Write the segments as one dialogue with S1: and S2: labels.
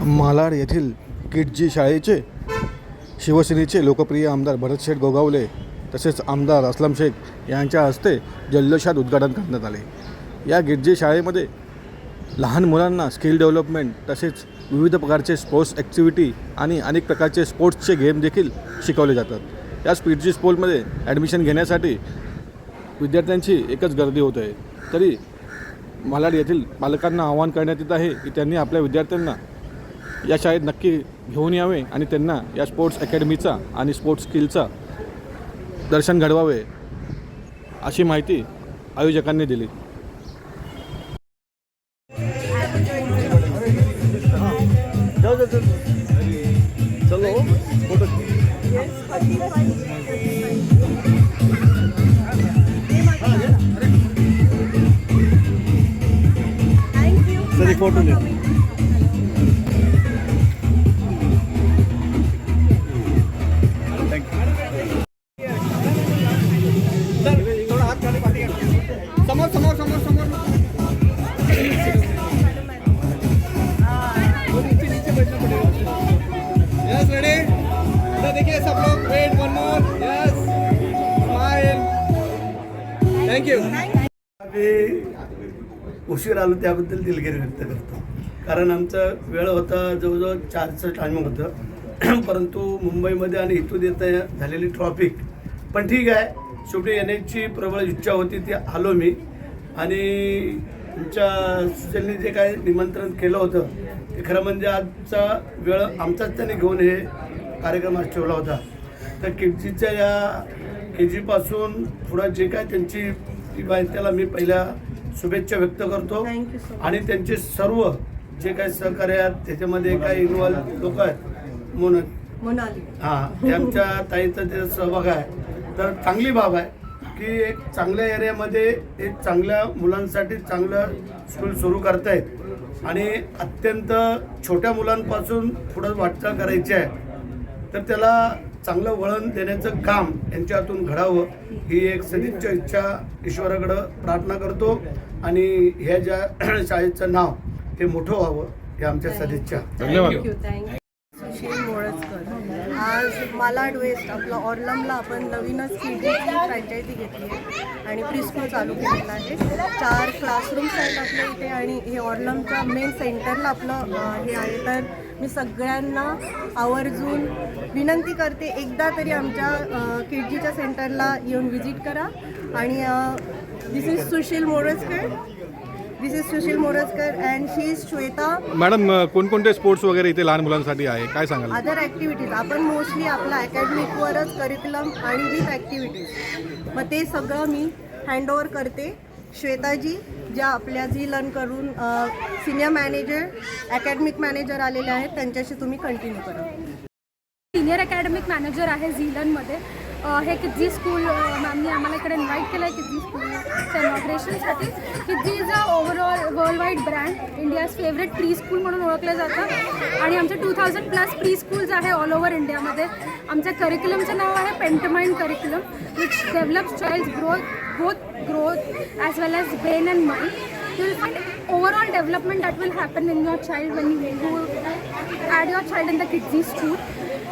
S1: मालाड येथील किटजी शाळेचे शिवसेनेचे लोकप्रिय आमदार भरतशेठ गोगावले तसेच आमदार असलम शेख यांच्या हस्ते जल्लोषात उद्घाटन करण्यात आले. या गिरजी शाळेमध्ये लहान मुलांना स्किल डेव्हलपमेंट तसेच विविध प्रकारचे स्पोर्ट्स ॲक्टिव्हिटी आणि अनेक प्रकारचे स्पोर्ट्सचे गेम देखील शिकवले जातात. या स्पीडजी स्पोर्टमध्ये ॲडमिशन घेण्यासाठी विद्यार्थ्यांची एकच गर्दी होत. आहे तरी मालाड येथील पालकांना आवाहन करण्यात येत आहे की त्यांनी आपल्या विद्यार्थ्यांना या शाळेत नक्की घेऊन यावे आणि त्यांना या स्पोर्ट्स अकॅडमीचा आणि स्पोर्ट्स स्किलचा दर्शन घडवावे अशी माहिती आयोजकांनी दिली.
S2: Thank
S3: बैठना पड़ेगा यस रेडी तो देखिए सब लोग wait one more yes smile thank you
S4: आम्ही उशीर आलो त्याबद्दल दिलगिरी व्यक्त करतो. कारण आमचा वेळ होता जवळजवळ चारचं टायमिंग होतं. परंतु मुंबईमध्ये आणि इथून येतं झालेली ट्रॉफिक पण ठीक आहे. शेवटी येण्याची प्रबळ इच्छा होती ती आलो मी. आणि तुमच्या सुचलने जे काय निमंत्रण केलं होतं ते खरं म्हणजे आजचा वेळ आमचाच त्याने घेऊन हे कार्यक्रम आज ठेवला होता. तर किडजीच्या या के जीपासून पुढं जे काय त्यांची त्याला मी पहिल्या शुभेच्छा व्यक्त करतो. आणि त्यांचे सर्व जे काही सहकार्य आहेत त्याच्यामध्ये काही इन्व्हॉल्व लोक आहेत. म्हणून
S2: मोनाली.
S4: हां आमच्या ताईचा त्याचा सहभाग आहे तर चांगली बाब आहे. की एक चांगल्या एरियामध्ये एक चांगल्या मुलांसाठी चांगलं स्कूल सुरू करतायत. आणि अत्यंत छोट्या मुलांपासून पुढं वाटचाल करायची आहे. तर त्याला चांगलं वळण देण्याचं काम यांच्या हातून घडावं ही एक सदिच्छा इच्छा ईश्वराकडं प्रार्थना करतो. आणि ह्या ज्या शाळेचं नाव हे मोठं व्हावं हे आमच्या सदिच्छा.
S1: धन्यवाद
S2: थँक्यू थँक्यू सुशील मोळजकर आज मालाड वेस्ट आपला ऑर्लमला आपण नवीनच किडजीची फ्रँचायझी घेतली आहे. आणि प्रिस्को चालू केलेलं आहे. चार क्लासरूम्स आहेत आपल्या इथे आणि हे ऑर्लमच्या मेन सेंटरला आपलं हे आहे. तर मी सगळ्यांना आवर्जून विनंती करते एकदा तरी आमच्या किडजीच्या सेंटरला येऊन व्हिजिट करा. आणि this is Sushil Morajkar. This is Sushil Morajkar and she is Shweta
S1: madam कोणकोणते स्पोर्ट्स वगैरे इथे लहान मुलांसाठी आहे? काय सांगाल?
S2: अदर ॲक्टिव्हिटीज आपण मोस्टली आपला अकॅडमिकवरच करिक्युलम आणि विथ ॲक्टिव्हिटीज मग ते सगळं मी हँडओव्हर करते श्वेताजी ज्या आपल्या झी लर्न करून सिनियर मॅनेजर अकॅडमिक मॅनेजर आलेले आहेत. त्यांच्याशी तुम्ही कंटिन्यू करा.
S5: सिनियर अकॅडमिक मॅनेजर आहे झीलनमध्ये अ, हे किड्जी स्कूल मॅमनी आम्हाला इकडे इन्व्हाइट केलं आहे किड्जी स्कूलच्या इनॉग्रेशनसाठी Kidzee is a certified brand India's favourite pre school म्हणून ओळखलं जातं. आणि आमचे two thousand plus pre schools आहे ऑल ओव्हर इंडियामध्ये आमच्या करिक्युलमचं नाव आहे pentemind curriculum which develop child growth both growth as well as brain and mind will find overall development that will happen in your child when you add your child in the Kidzee school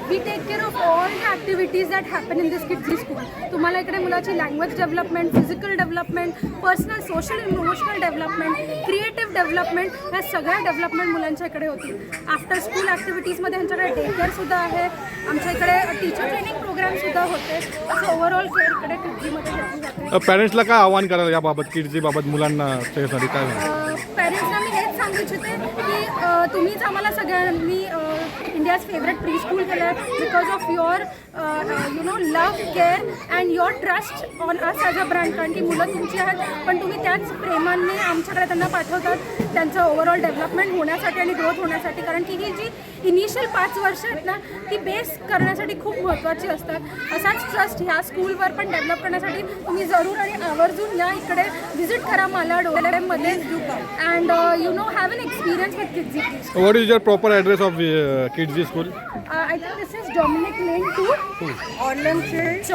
S5: We take care of all the activities that happen in this kidsy school. तुम्हाला इकडे मुलाची language development physical development personal social emotional development creative development ह्या सगळ्या development मुलांच्या इकडे होतील after school ॲक्टिव्हिटीजमध्ये ह्यांच्याकडे day केअरसुद्धा आहे आमच्या इकडे टीचर ट्रेनिंग प्रोग्रामसुद्धा होते असं ओव्हरऑल केअर इकडे किड्जीमध्ये घेतली जाते
S1: पॅरेंट्सला काय आव्हान कराल याबाबत किडजी बाबत मुलांना त्याच्यासाठी काय?
S5: पॅरेंट्सना हेच सांगू इच्छिते की तुम्हीच आम्हाला सगळ्यांनी इंडियाज फेवरेट प्री स्कूल केलं because of your you know love care and your trust on us as a brand कारण की मुलं तुमची आहेत पण तुम्ही त्याच प्रेमाने आमच्याकडे त्यांना पाठवतात त्यांचं ओव्हरऑल डेव्हलपमेंट होण्यासाठी आणि ग्रोथ होण्यासाठी. कारण की ही जी इनिशियल पाच वर्ष आहेत ना ती बेस करण्यासाठी खूप महत्त्वाची असतात. असाच ट्रस्ट ह्या स्कूलवर पण डेव्हलप करण्यासाठी तुम्ही जरूर आणि आवर्जून या इकडे व्हिजिट करा मालाडमध्ये and you know have an experience with Kidzee
S1: what is your proper address of Kidzee school
S5: I think this is Dominic lane to
S2: Orlem church.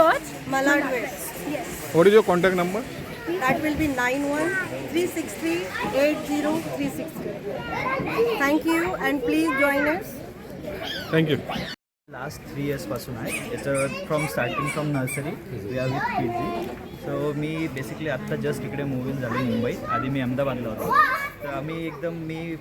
S5: Yes
S1: what is your contact number
S2: That will be nine one three six three eight zero three six three thank you
S6: last three इयर्सपासून आहे. याचं from starting from nursery we are with P G so me basically आत्ता just इकडे move झालो मुंबईत. आधी मी अहमदाबादला होतो. तर आम्ही एकदम मी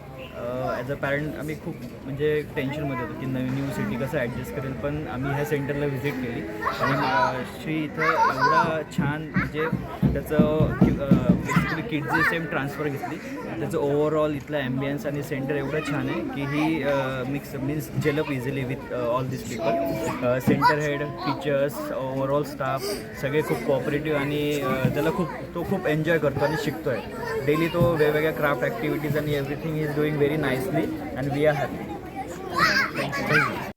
S6: ॲज अ पॅरेंट आम्ही खूप म्हणजे टेन्शनमध्ये होतो की नवीन न्यू सिटी कसं ॲडजस्ट करेल. पण आम्ही ह्या सेंटरला व्हिजिट केली. आणि श्री इथं एवढा छान म्हणजे त्याचं बेसिकली किडची सेम ट्रान्सफर घेतली. त्याचं ओव्हरऑल इथलं ॲम्बियन्स आणि सेंटर एवढं छान आहे की ही mix means gel up easily with all this people centre head teachers overall staff सगळे खूप कोऑपरेटिव्ह आणि त्याला खूप तो खूप एन्जॉय करतो आणि शिकतो आहे डेली तो वेगवेगळ्या क्राफ्ट ॲक्टिव्हिटीज आणि everything is doing very nicely and we are happy thank you